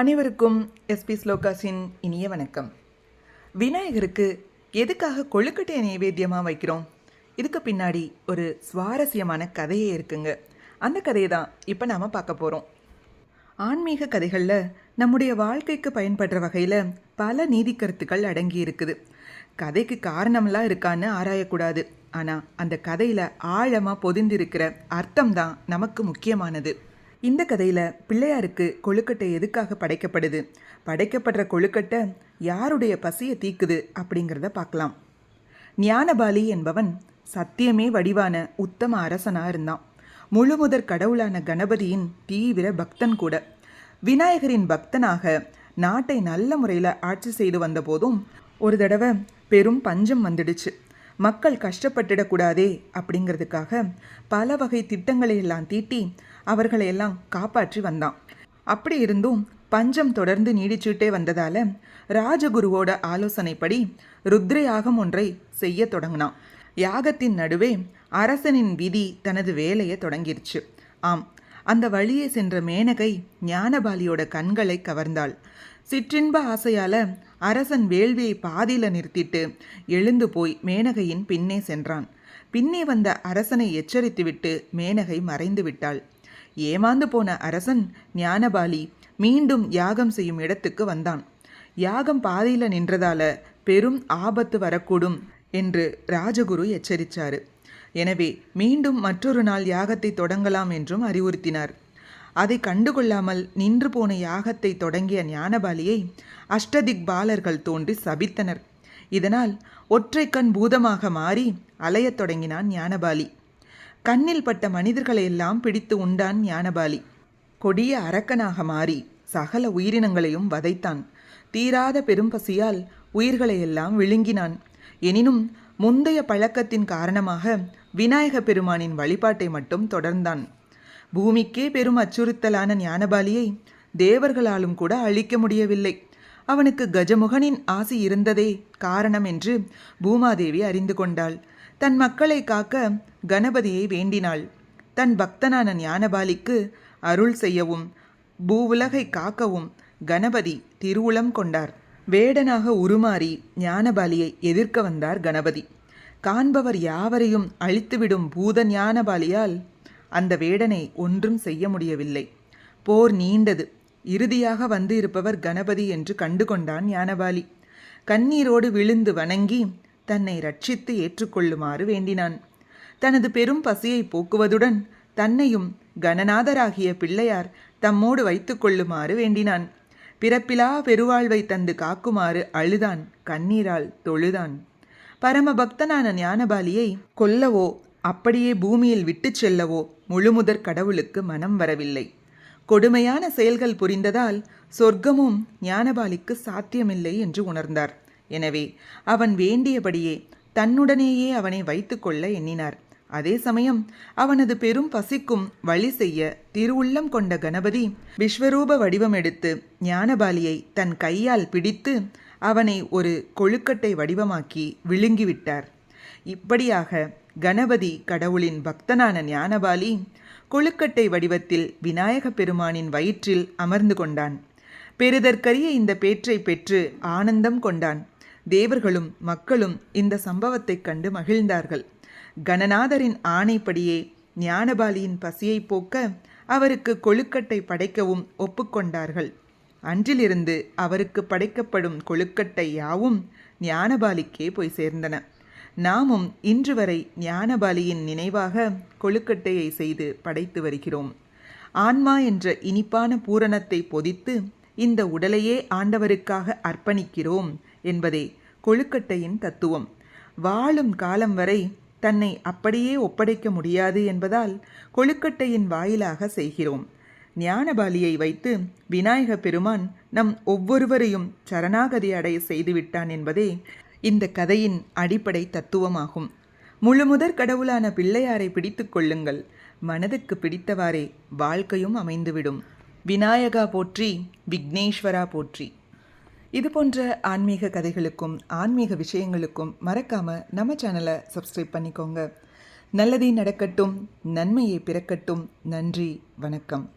அனைவருக்கும் எஸ்பி ஸ்லோகாஸின் இனிய வணக்கம். விநாயகருக்கு எதுக்காக கொழுக்கட்டையை நைவேத்தியமாக வைக்கிறோம்? இதுக்கு பின்னாடி ஒரு சுவாரஸ்யமான கதையே இருக்குங்க. அந்த கதையை தான் இப்போ நாம் பார்க்க போகிறோம் ஆன்மீக கதைகளில் நம்முடைய வாழ்க்கைக்கு பயன்படுற வகையில் பல நீதி கருத்துக்கள் அடங்கி இருக்குது. கதைக்கு காரணம்லாம் இருக்கான்னு ஆராயக்கூடாது. ஆனால் அந்த கதையில் ஆழமாக பொதிந்திருக்கிற அர்த்தம் தான் நமக்கு முக்கியமானது. இந்த கதையில் பிள்ளையாருக்கு கொழுக்கட்டை எதுக்காக படைக்கப்படுது? படைக்கப்படுற கொழுக்கட்டை யாருடைய பசியை தீக்குது அப்படிங்கிறத பார்க்கலாம். ஞானபாலி என்பவன் சத்தியமே வடிவான உத்தம அரசனாக இருந்தான். முழுமுதற் கடவுளான கணபதியின் தீவிர பக்தன் கூட. விநாயகரின் பக்தனாக நாட்டை நல்ல முறையில் ஆட்சி செய்து வந்தபோதும் ஒரு தடவை பெரும் பஞ்சம் வந்துடுச்சு. மக்கள் கஷ்டப்பட்டுடக்கூடாதே அப்படிங்கிறதுக்காக பல வகை திட்டங்களை எல்லாம் தீட்டி அவர்களை எல்லாம் காப்பாற்றி வந்தான். அப்படி இருந்தும் பஞ்சம் தொடர்ந்து நீடிச்சுட்டே வந்ததால ராஜகுருவோட ஆலோசனைப்படி ருத்ர யாகம் ஒன்றை செய்ய தொடங்கினான். யாகத்தின் நடுவே அரசனின் விதி தனது வேலையை தொடங்கிருச்சு. ஆம் அந்த வழியே சென்ற மேனகை ஞானபாலியோட கண்களை கவர்ந்தாள். சிற்றின்ப ஆசையால அரசன் வேள்வியை பாதியில நிறுத்திட்டு எழுந்து போய் மேனகையின் பின்னே சென்றான். பின்னே வந்த அரசனை எச்சரித்துவிட்டு மேனகை மறைந்து விட்டாள். ஏமாந்து போன அரசன் ஞானபாலி மீண்டும் யாகம் செய்யும் இடத்துக்கு வந்தான். யாகம் பாதையில் நின்றதால பெரும் ஆபத்து வரக்கூடும் என்று ராஜகுரு எச்சரித்தார் எனவே மீண்டும் மற்றொரு நாள் யாகத்தை தொடங்கலாம் என்றும் அறிவுறுத்தினார். அதை கண்டுகொள்ளாமல் நின்று போன யாகத்தை தொடங்கிய ஞானபாலியை அஷ்டதிக் பாலர்கள் தோன்றி சபித்தனர். இதனால் ஒற்றைக்கண் பூதமாக மாறி அலையத் தொடங்கினான் ஞானபாலி. கண்ணில் பட்ட மனிதர்களையெல்லாம் பிடித்து உண்டான் ஞானபாலி. கொடிய அரக்கனாக மாறி சகல உயிரினங்களையும் வதைத்தான். தீராத பெரும் பசியால் உயிர்களை எல்லாம் விழுங்கினான். எனினும் முந்தைய பழக்கத்தின் காரணமாக விநாயக பெருமானின் வழிபாட்டை மட்டும் தொடர்ந்தான். பூமிக்கே பெரும் அச்சுறுத்தலான ஞானபாலியை தேவர்களாலும் கூட அழிக்க முடியவில்லை. அவனுக்கு கஜமுகனின் ஆசி இருந்ததே காரணம் என்று பூமாதேவி அறிந்து கொண்டாள். தன் மக்களை காக்க கணபதியை வேண்டினாள். தன் பக்தனான ஞானபாலிக்கு அருள் செய்யவும் பூவுலகை காக்கவும் கணபதி திருவுளம் கொண்டார். வேடனாக உருமாறி ஞானபாலியை எதிர்க்க வந்தார் கணபதி. காண்பவர் யாவரையும் அழித்துவிடும் பூத ஞானபாலியால் அந்த வேடனை ஒன்றும் செய்ய முடியவில்லை. போர் நீண்டது. இறுதியாக வந்து இருப்பவர் கணபதி என்று கண்டு கொண்டான் ஞானபாலி. கண்ணீரோடு விழுந்து வணங்கி தன்னை ரட்சித்து ஏற்றுக்கொள்ளுமாறு வேண்டினான். தனது பெரும் பசியை போக்குவதுடன் தன்னையும் கணநாதராகிய பிள்ளையார் தம்மோடு வைத்துக்கொள்ளுமாறு வேண்டினான். பிறப்பிலா பெருவாழ்வை தந்து காக்குமாறு அழுதான் கண்ணீரால் தொழுதான். பரமபக்தனான ஞானபாலியை கொல்லவோ அப்படியே பூமியில் விட்டுச் செல்லவோ முழுமுதற் கடவுளுக்கு மனம் வரவில்லை. கொடுமையான செயல்கள் புரிந்ததால் சொர்க்கமும் ஞானபாலிக்கு சாத்தியமில்லை என்று உணர்ந்தார். எனவே அவன் வேண்டியபடியே தன்னுடனேயே அவனை வைத்துக்கொள்ள எண்ணினார். அதே சமயம் அவனது பெரும் பசிக்கும் வழி செய்ய திருவுள்ளம் கொண்ட கணபதி விஸ்வரூப வடிவம் எடுத்து ஞானபாலியை தன் கையால் பிடித்து அவனை ஒரு கொழுக்கட்டை வடிவமாக்கி விழுங்கிவிட்டார். இப்படியாக கணபதி கடவுளின் பக்தனான ஞானபாலி கொழுக்கட்டை வடிவத்தில் விநாயக பெருமானின் வயிற்றில் அமர்ந்து கொண்டான். பெருதற்கரிய இந்த பேற்றை பெற்று ஆனந்தம் கொண்டான். தேவர்களும் மக்களும் இந்த சம்பவத்தைக் கண்டு மகிழ்ந்தார்கள். கணநாதரின் ஆணைப்படியே ஞானபாலியின் பசியை போக்க அவருக்கு கொழுக்கட்டை படைக்கவும் ஒப்புக்கொண்டார்கள் அன்றிலிருந்து அவருக்கு படைக்கப்படும் கொழுக்கட்டை யாவும் ஞானபாலிக்கே போய் சேர்ந்தன. நாமும் இன்று வரை ஞானபாலியின் நினைவாக கொழுக்கட்டையை செய்து படைத்து வருகிறோம். ஆன்மா என்ற இனிப்பான பூரணத்தை பொதித்து இந்த உடலையே ஆண்டவருக்காக அர்ப்பணிக்கிறோம் என்பதே கொழுக்கட்டையின் தத்துவம். வாழும் காலம் வரை தன்னை அப்படியே ஒப்படைக்க முடியாது என்பதால் கொழுக்கட்டையின் வாயிலாக செய்கிறோம். ஞானபாலியை வைத்து விநாயக பெருமான் நம் ஒவ்வொருவரையும் சரணாகதி அடைய செய்துவிட்டான் என்பதே இந்த கதையின் அடிப்படை தத்துவமாகும். முழுமுதற் கடவுளான பிள்ளையாரை பிடித்து கொள்ளுங்கள். மனதுக்கு பிடித்தவாறே வாழ்க்கையும் அமைந்துவிடும். விநாயகா போற்றி விக்னேஸ்வரா போற்றி. இது போன்ற ஆன்மீக கதைகளுக்கும் ஆன்மீக விஷயங்களுக்கும் மறக்காம நம்ம சேனலை சப்ஸ்கிரைப் பண்ணிக்கோங்க. நல்லதே நடக்கட்டும் நன்மையை பிறக்கட்டும். நன்றி வணக்கம்.